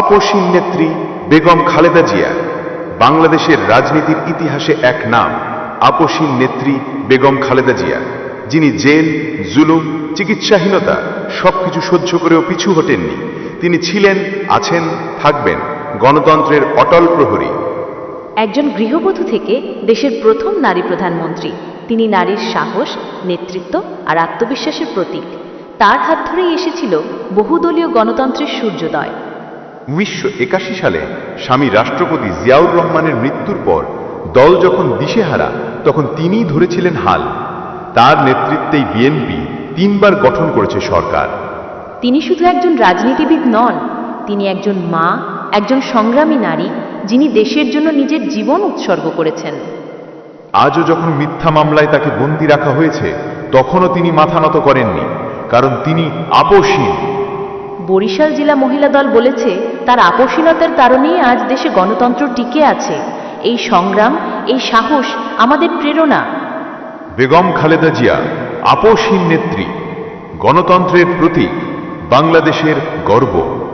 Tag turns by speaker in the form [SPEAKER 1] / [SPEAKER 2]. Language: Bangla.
[SPEAKER 1] আপসীন নেত্রী বেগম খালেদা জিয়া, বাংলাদেশের রাজনীতির ইতিহাসে এক নাম আপসীন নেত্রী বেগম খালেদা জিয়া, যিনি জেল, জুলুম, চিকিৎসাহীনতা সবকিছু সহ্য করেও পিছু হটেননি। তিনি ছিলেন, আছেন, থাকবেন গণতন্ত্রের অটল প্রহরী।
[SPEAKER 2] একজন গৃহবধূ থেকে দেশের প্রথম নারী প্রধানমন্ত্রী। তিনি নারীর সাহস, নেতৃত্ব আর আত্মবিশ্বাসের প্রতীক। তার হাত ধরেই এসেছিল বহুদলীয় গণতন্ত্রের সূর্যোদয়।
[SPEAKER 1] উনিশশো একাশি সালে স্বামী রাষ্ট্রপতি জিয়াউর রহমানের মৃত্যুর পর দল যখন দিশেহারা তখন তিনিই ধরেছিলেন হাল। তার নেতৃত্বেই বিএনপি তিনবার গঠন করেছে সরকার।
[SPEAKER 2] তিনি শুধু একজন রাজনীতিবিদ নন তিনি একজন মা একজন সংগ্রামী নারী যিনি দেশের জন্য নিজের জীবন উৎসর্গ করেছেন।
[SPEAKER 1] আজও যখন মিথ্যা মামলায় তাকে বন্দি রাখা হয়েছে তখনও তিনি মাথা নত করেননি কারণ তিনি আপসীন
[SPEAKER 2] বরিশাল জেলা মহিলা দল বলেছে, তার আপসীনতার কারণেই আজ দেশে গণতন্ত্র টিকে আছে। এই সংগ্রাম, এই সাহস আমাদের প্রেরণা।
[SPEAKER 1] বেগম খালেদা জিয়া আপসহীন নেত্রী, গণতন্ত্রের প্রতীক, বাংলাদেশের গর্ব।